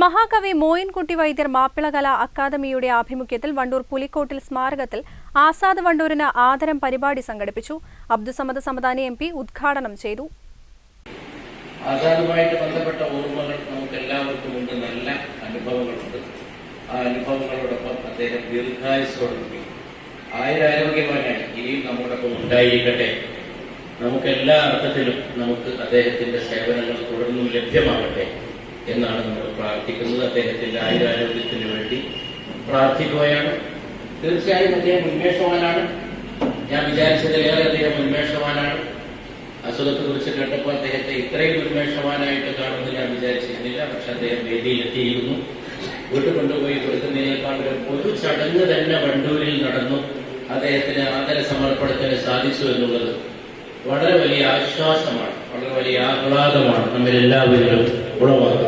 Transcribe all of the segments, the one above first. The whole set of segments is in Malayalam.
മഹാകവി മോയിൻകുട്ടി വൈദ്യർ മാപ്പിളകല അക്കാദമിയുടെ ആഭിമുഖ്യത്തിൽ വണ്ടൂർ പുലിക്കോട്ടിൽ സ്മാരകത്തിൽ ആസാദ് വണ്ടൂരിന് ആദരം പരിപാടി സംഘടിപ്പിച്ചു. അബ്ദുസമദ് സമദാനി എം പി ഉദ്ഘാടനം ചെയ്തു. ആസാദുമായിട്ട് ബന്ധപ്പെട്ട ഓർമ്മകൾ നമുക്ക് എല്ലാവർക്കും ഉണ്ട്. നല്ല അനുഭവങ്ങളുണ്ട്. ആ അനുഭവങ്ങളോടൊപ്പം അദ്ദേഹം ദീർഘായുസോടുകൂടി ആയുരാരോഗ്യവാനായി ഇനിയും നമ്മോടൊപ്പം ഉണ്ടായിരിക്കട്ടെ. നമുക്ക് എല്ലാ അർത്ഥത്തിലും നമുക്ക് അദ്ദേഹത്തിന്റെ സേവനങ്ങൾ തുടർന്നും ലഭ്യമാകട്ടെ. എന്നാണ് നമ്മൾ പ്രാർത്ഥിക്കുന്നത്. അദ്ദേഹത്തിന്റെ ആയുരാരോഗ്യത്തിന് വേണ്ടി പ്രാർത്ഥിക്കുകയാണ്. തീർച്ചയായും അദ്ദേഹം ഉന്മേഷവാനാണ്. ഞാൻ വിചാരിച്ചതിലേറെ അദ്ദേഹം ഉന്മേഷവാനാണ്. അസുഖത്തെ കുറിച്ച് കേട്ടപ്പോൾ അദ്ദേഹത്തെ ഇത്രയും ഉന്മേഷവാനായിട്ട് കാണുമെന്ന് ഞാൻ വിചാരിച്ചിരുന്നില്ല. പക്ഷെ അദ്ദേഹം വേദിയിലെത്തിയിരുന്നു. വീട്ടിൽ കൊണ്ടുപോയി കൊടുക്കുന്നതിനേക്കാൾ ഒരു ചടങ്ങ് തന്നെ വണ്ടൂരിൽ നടന്നു. അദ്ദേഹത്തിന് ആദര സമർപ്പണത്തിന് സാധിച്ചു എന്നുള്ളത് വളരെ വലിയ ആശ്വാസമാണ്. വളരെ വലിയ ആഹ്ലാദമാണ്. നമ്മിലെല്ലാവരിലും ഉളവാക്കുന്നത്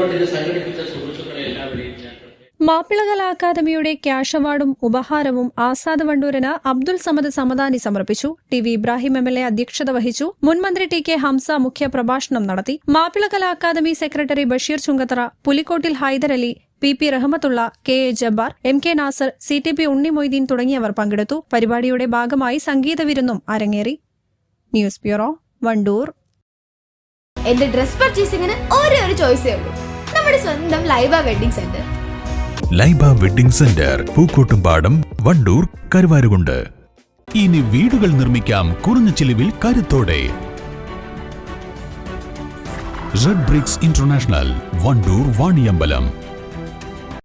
അതുകൊണ്ട് ഇത് സംഘടിപ്പിച്ച സുഹൃത്തുക്കളെ എല്ലാവരെയും ഞാൻ പ്രത്യേകം മാപ്പിളകല അക്കാദമിയുടെ ക്യാഷ് അവാർഡും ഉപഹാരവും ആസാദ് വണ്ടൂരന് അബ്ദുൽ സമദ് സമദാനി സമർപ്പിച്ചു. T V Ibrahim M L A അധ്യക്ഷത വഹിച്ചു. മുൻമന്ത്രി ടി കെ ഹംസ മുഖ്യ പ്രഭാഷണം നടത്തി. മാപ്പിളകല academy secretary Basheer Chungathara Pulikkottil Haiderali P P Rahmathulla K A Jabbar M K Nasser C T P Unni Moideen തുടങ്ങിയവർ പങ്കെടുത്തു. പരിപാടിയുടെ ഭാഗമായി സംഗീത വിരുന്നും അരങ്ങേറി. News bureau Wandoor. എന്റെ ഡ്രസ് പർച്ചേസിംഗിന് ഒരേ ഒരു ചോയ്സേ ഉള്ളൂ. നമ്മുടെ സ്വന്തം Laiba wedding centre. Laiba wedding centre Pookkottumpadam Wandoor Karuvarakundu. ഇനി വീടുകൾ നിർമ്മിക്കാം കുറഞ്ഞ ചിലവിൽ കരുത്തോടെ. Red bricks international Wandoor Vaniyambalam.